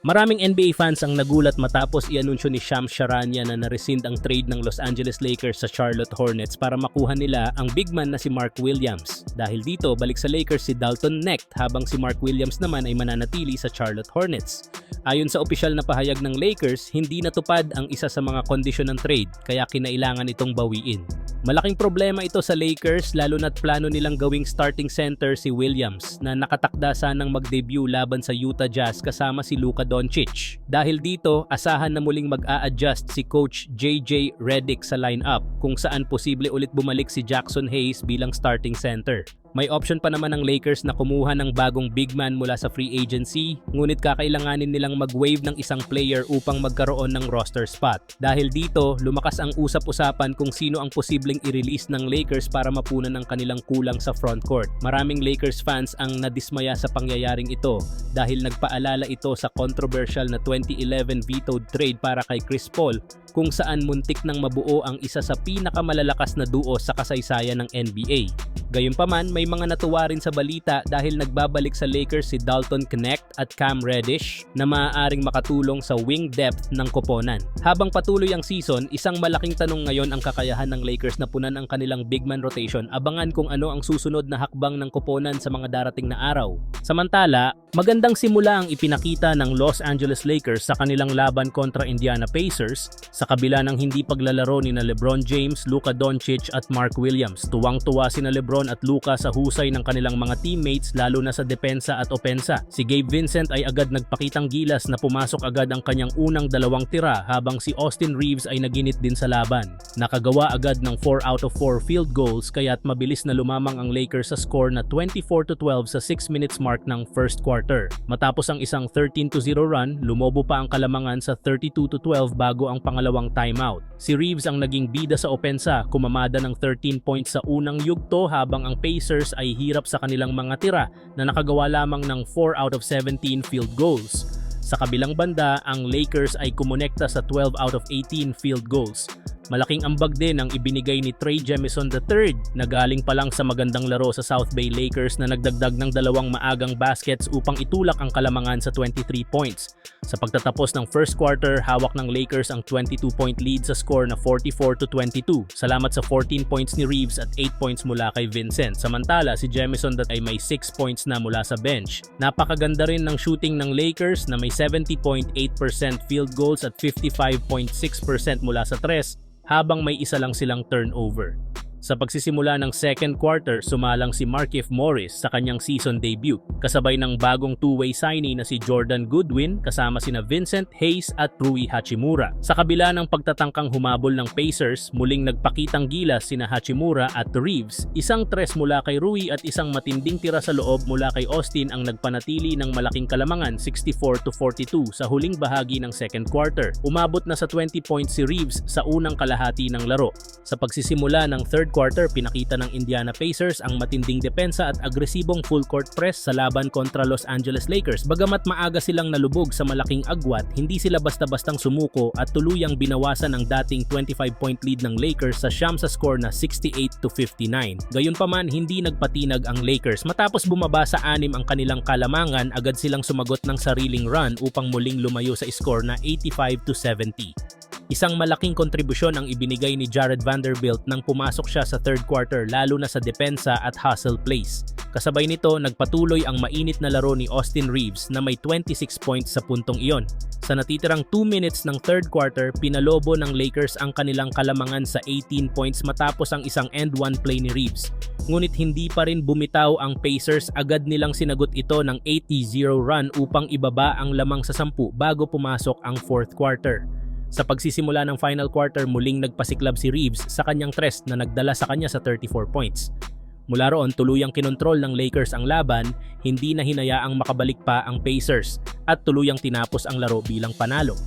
Maraming NBA fans ang nagulat matapos i-anunsyo ni Shams Charania na na-rescind ang trade ng Los Angeles Lakers sa Charlotte Hornets para makuha nila ang big man na si Mark Williams. Dahil dito, balik sa Lakers si Dalton Knecht habang si Mark Williams naman ay mananatili sa Charlotte Hornets. Ayon sa opisyal na pahayag ng Lakers, hindi natupad ang isa sa mga kondisyon ng trade kaya kinailangan itong bawiin. Malaking problema ito sa Lakers lalo na't plano nilang gawing starting center si Williams na nakatakda sanang mag-debut laban sa Utah Jazz kasama si Luka Doncic. Dahil dito, asahan na muling mag-a-adjust si coach JJ Redick sa lineup kung saan posible ulit bumalik si Jackson Hayes bilang starting center. May option pa naman ng Lakers na kumuha ng bagong big man mula sa free agency, ngunit kakailanganin nilang mag-waive ng isang player upang magkaroon ng roster spot. Dahil dito, lumakas ang usap-usapan kung sino ang posibleng i-release ng Lakers para mapunan ang kanilang kulang sa frontcourt. Maraming Lakers fans ang nadismaya sa pangyayaring ito dahil nagpaalala ito sa controversial na 2011 vetoed trade para kay Chris Paul kung saan muntik nang mabuo ang isa sa pinakamalalakas na duo sa kasaysayan ng NBA. Gayunpaman, may mga natuwa rin sa balita dahil nagbabalik sa Lakers si Dalton Knecht at Cam Reddish na maaaring makatulong sa wing depth ng koponan. Habang patuloy ang season, isang malaking tanong ngayon ang kakayahan ng Lakers na punan ang kanilang big man rotation. Abangan kung ano ang susunod na hakbang ng koponan sa mga darating na araw. Samantala, magandang simula ang ipinakita ng Los Angeles Lakers sa kanilang laban kontra Indiana Pacers sa kabila ng hindi paglalaro ni na LeBron James, Luka Doncic at Mark Williams. Tuwang-tuwa si na LeBron at Luka sa husay ng kanilang mga teammates lalo na sa depensa at opensa. Si Gabe Vincent ay agad nagpakitang gilas na pumasok agad ang kanyang unang dalawang tira habang si Austin Reeves ay naginit din sa laban. Nakagawa agad ng 4 out of 4 field goals kaya't mabilis na lumamang ang Lakers sa score na 24 to 12 sa 6 minutes mark ng first quarter. Matapos ang isang 13 to 0 run, lumobo pa ang kalamangan sa 32 to 12 bago ang pangalawang timeout. Si Reeves ang naging bida sa opensa, kumamada ng 13 points sa unang yugto habang ang Pacers ay hirap sa kanilang mga tira na nakagawa lamang ng 4 out of 17 field goals. Sa kabilang banda, ang Lakers ay kumonekta sa 12 out of 18 field goals. Malaking ambag din ang ibinigay ni Trey Jemison III na galing pa lang sa magandang laro sa South Bay Lakers na nagdagdag ng dalawang maagang baskets upang itulak ang kalamangan sa 23 points. Sa pagtatapos ng first quarter, hawak ng Lakers ang 22-point lead sa score na 44 to 22. Salamat sa 14 points ni Reeves at 8 points mula kay Vincent. Samantala, si Jemison ay may 6 points na mula sa bench. Napakaganda rin ng shooting ng Lakers na may 70.8% field goals at 55.6% mula sa tres habang may isa lang silang turnover. Sa pagsisimula ng second quarter, sumalang si Markieff Morris sa kanyang season debut, kasabay ng bagong two-way signee na si Jordan Goodwin kasama sina Vincent Hayes at Rui Hachimura. Sa kabila ng pagtatangkang humabol ng Pacers, muling nagpakitang gilas sina Hachimura at Reeves. Isang tres mula kay Rui at isang matinding tira sa loob mula kay Austin ang nagpanatili ng malaking kalamangan 64 to 42 sa huling bahagi ng second quarter. Umabot na sa 20 points si Reeves sa unang kalahati ng laro. Sa pagsisimula ng third quarter, pinakita ng Indiana Pacers ang matinding depensa at agresibong full court press sa laban kontra Los Angeles Lakers. Bagamat maaga silang nalubog sa malaking agwat, hindi sila basta-bastang sumuko at tuluyang binawasan ang dating 25-point lead ng Lakers sa siyam sa score na 68 to 59. Gayunpaman, hindi nagpatinag ang Lakers. Matapos bumaba sa anim ang kanilang kalamangan, agad silang sumagot ng sariling run upang muling lumayo sa score na 85 to 70. Isang malaking kontribusyon ang ibinigay ni Jared Vanderbilt nang pumasok siya sa third quarter lalo na sa depensa at hustle plays. Kasabay nito, nagpatuloy ang mainit na laro ni Austin Reeves na may 26 points sa puntong iyon. Sa natitirang 2 minutes ng third quarter, pinalobo ng Lakers ang kanilang kalamangan sa 18 points matapos ang isang end-one play ni Reeves. Ngunit hindi pa rin bumitaw ang Pacers, agad nilang sinagot ito ng 80-0 run upang ibaba ang lamang sa 10 bago pumasok ang fourth quarter. Sa pagsisimula ng final quarter, muling nagpasiklab si Reeves sa kanyang tres na nagdala sa kanya sa 34 points. Mula roon, tuluyang kinontrol ng Lakers ang laban, hindi na hinayaang makabalik pa ang Pacers at tuluyang tinapos ang laro bilang panalo.